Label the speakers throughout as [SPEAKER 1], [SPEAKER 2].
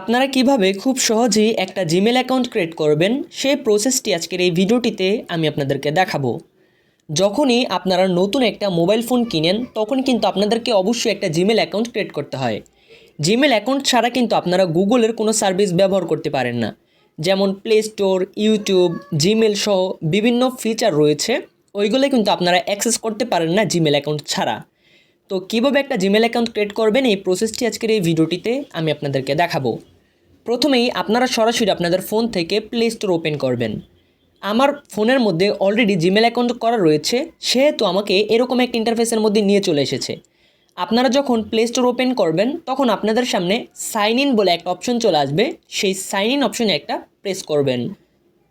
[SPEAKER 1] আপনারা কীভাবে খুব সহজেই একটা জিমেল অ্যাকাউন্ট ক্রিয়েট করবেন, সেই প্রসেসটি আজকের এই ভিডিওটিতে আমি আপনাদেরকে দেখাবো। যখনই আপনারা নতুন একটা মোবাইল ফোন কিনেন, তখন কিন্তু আপনাদেরকে অবশ্যই একটা জিমেল অ্যাকাউন্ট ক্রিয়েট করতে হয়। জিমেল অ্যাকাউন্ট ছাড়া কিন্তু আপনারা গুগলের কোনো সার্ভিস ব্যবহার করতে পারেন না। যেমন প্লে স্টোর ইউটিউব জিমেল সহ বিভিন্ন ফিচার রয়েছে ওইগুলো কিন্তু আপনারা অ্যাক্সেস করতে পারেন না জিমেল অ্যাকাউন্ট ছাড়া। তো কীভাবে একটা জিমেল অ্যাকাউন্ট ক্রিয়েট করবেন এই প্রসেসটি আজকের এই ভিডিওটিতে আমি আপনাদেরকে দেখাবো। প্রথমেই আপনারা সরাসরি আপনাদের ফোন থেকে প্লে স্টোর ওপেন করবেন। আমার ফোনের মধ্যে অলরেডি জিমেল অ্যাকাউন্ট করা রয়েছে, সেহেতু আমাকে এরকম একটা ইন্টারফেসের মধ্যে নিয়ে চলে এসেছে। আপনারা যখন প্লে স্টোর ওপেন করবেন, তখন আপনাদের সামনে সাইন ইন বলে একটা অপশন চলে আসবে। সেই সাইন ইন অপশনে একটা প্রেস করবেন।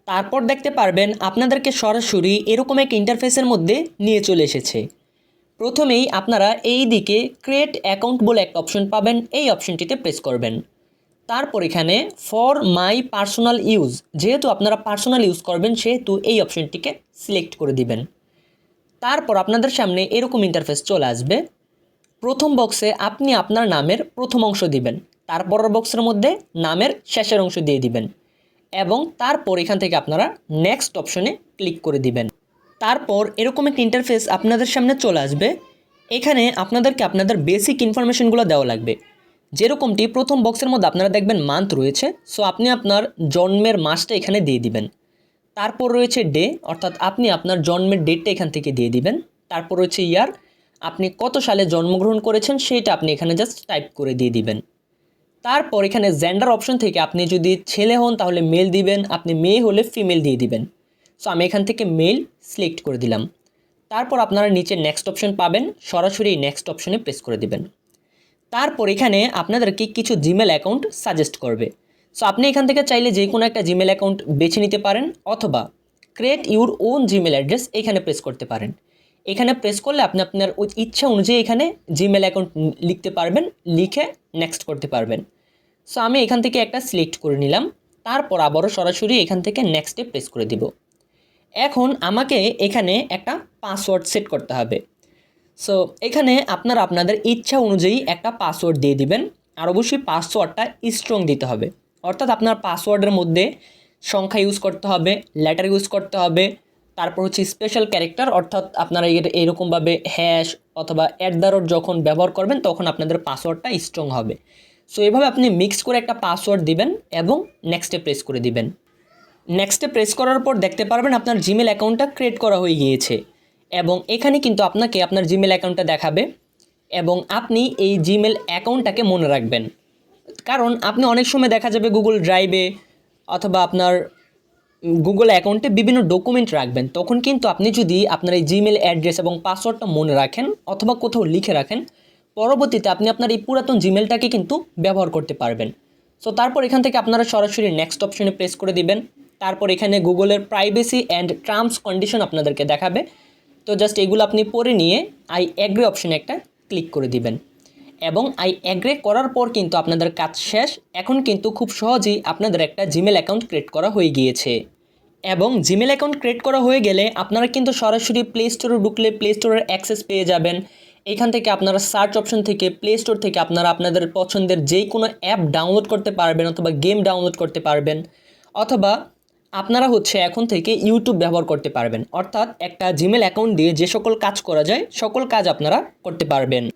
[SPEAKER 1] তারপর দেখতে পারবেন আপনাদেরকে সরাসরি এরকম এক ইন্টারফেসের মধ্যে নিয়ে চলে এসেছে। প্রথমেই আপনারা এই দিকে ক্রিয়েট অ্যাকাউন্ট বলে একটা অপশন পাবেন, এই অপশনটিতে প্রেস করবেন। তারপর এখানে ফর মাই পার্সোনাল ইউজ যেহেতু আপনারা পার্সোনাল ইউজ করবেন, সেহেতু এই অপশনটিকে সিলেক্ট করে দিবেন। তারপর আপনাদের সামনে এরকম ইন্টারফেস চলে আসবে। প্রথম বক্সে আপনি আপনার নামের প্রথম অংশ দিবেন তারপরের বক্সের মধ্যে নামের শেষের অংশ দিয়ে দিবেন এবং তারপর এখান থেকে আপনারা নেক্সট অপশনে ক্লিক করে দিবেন। তারপর এরকম একটা ইন্টারফেস আপনাদের সামনে চলে আসবে। এখানে আপনাদেরকে আপনাদের বেসিক ইনফরমেশনগুলো দেওয়া লাগবে। যেরকমটি প্রথম বক্সের মধ্যে আপনারা দেখবেন মান্থ রয়েছে সো আপনি আপনার জন্মের মাসটা এখানে দিয়ে দিবেন। তারপর রয়েছে ডে অর্থাৎ আপনি আপনার জন্মের ডেটটা এখান থেকে দিয়ে দিবেন। তারপর রয়েছে ইয়ার আপনি কত সালে জন্মগ্রহণ করেছেন সেইটা আপনি এখানে জাস্ট টাইপ করে দিয়ে দিবেন। তারপর এখানে জেন্ডার অপশন থেকে আপনি যদি ছেলে হন তাহলে মেল দিবেন, আপনি মেয়ে হলে ফিমেল দিয়ে দিবেন। সো আমি এখান থেকে মেল সিলেক্ট করে দিলাম। তারপর আপনারা নিচে নেক্সট অপশন পাবেন, সরাসরি নেক্সট অপশনে প্রেস করে দিবেন। তারপর এখানে আপনাদেরকে কিছু জিমেল অ্যাকাউন্ট সাজেস্ট করবে। সো আপনি এখান থেকে চাইলে যে কোনো একটা জিমেল অ্যাকাউন্ট বেছে নিতে পারেন, অথবা create your own Gmail address এখানে প্রেস করতে পারেন। এখানে প্রেস করলে আপনি আপনার ইচ্ছা অনুযায়ী এখানে জিমেল অ্যাকাউন্ট লিখতে পারবেন, লিখে নেক্সট করতে পারবেন। সো আমি এখান থেকে একটা সিলেক্ট করে নিলাম। তারপর আবারও সরাসরি এখান থেকে নেক্সটে প্রেস করে দিব। এখন আমাকে এখানে একটা পাসওয়ার্ড সেট করতে হবে। সো এখানে আপনারা আপনাদের ইচ্ছা অনুযায়ী একটা পাসওয়ার্ড দিয়ে দিবেন। আর অবশ্যই পাসওয়ার্ডটা স্ট্রং দিতে হবে। অর্থাৎ আপনার পাসওয়ার্ডের মধ্যে সংখ্যা ইউজ করতে হবে লেটার ইউজ করতে হবে, তারপর হচ্ছে স্পেশাল ক্যারেক্টার অর্থাৎ আপনারা এর এরকমভাবে হ্যাশ অথবা অ্যাট দ্য রোড যখন ব্যবহার করবেন, তখন আপনাদের পাসওয়ার্ডটা স্ট্রং হবে। সো এভাবে আপনি মিক্স করে একটা পাসওয়ার্ড দিবেন এবং নেক্সটে প্রেস করে দিবেন। নেক্সটে প্রেস করার পর দেখতে পারবেন আপনার জিমেল অ্যাকাউন্টটা ক্রিয়েট করা হয়ে গিয়েছে। এবং এখানে কিন্তু আপনাকে আপনার জিমেল অ্যাকাউন্টটা দেখাবে এবং আপনি এই জিমেল অ্যাকাউন্টটাকে মনে রাখবেন। কারণ আপনি অনেক সময় দেখা যাবে গুগল ড্রাইভে অথবা আপনার গুগল অ্যাকাউন্টে বিভিন্ন ডকুমেন্ট রাখবেন। তখন কিন্তু আপনি যদি আপনার এই জিমেল অ্যাড্রেস এবং পাসওয়ার্ডটা মনে রাখেন অথবা কোথাও লিখে রাখেন, পরবর্তীতে আপনি আপনার এই পুরাতন জিমেলটাকে কিন্তু ব্যবহার করতে পারবেন। সো তারপর এখান থেকে আপনারা সরাসরি নেক্সট অপশনে প্রেস করে দিবেন। তারপর এখানে গুগলের প্রাইভেসি অ্যান্ড টার্মস কন্ডিশন আপনাদেরকে দেখাবে। তো জাস্ট এগুলো আপনি পরে নিয়ে আই অ্যাগ্রি অপশানে একটা ক্লিক করে দিবেন। এবং আই অ্যাগ্রে করার পর কিন্তু আপনাদের কাজ শেষ। এখন কিন্তু খুব সহজেই আপনাদের একটা জিমেল অ্যাকাউন্ট ক্রিয়েট করা হয়ে গিয়েছে। এবং জিমেল অ্যাকাউন্ট ক্রিয়েট করা হয়ে গেলে আপনারা কিন্তু সরাসরি প্লে স্টোরে ঢুকলে প্লে স্টোরের অ্যাক্সেস পেয়ে যাবেন। এখান থেকে আপনারা সার্চ অপশন থেকে প্লে স্টোর থেকে আপনারা আপনাদের পছন্দের যে কোনো অ্যাপ ডাউনলোড করতে পারবেন অথবা গেম ডাউনলোড করতে পারবেন। অথবা আপনারা হচ্ছে এখন থেকে ইউটিউব ব্যবহার করতে পারবেন। অর্থাৎ একটা জিমেল অ্যাকাউন্ট দিয়ে যে সকল কাজ করা যায়, সকল কাজ আপনারা করতে পারবেন।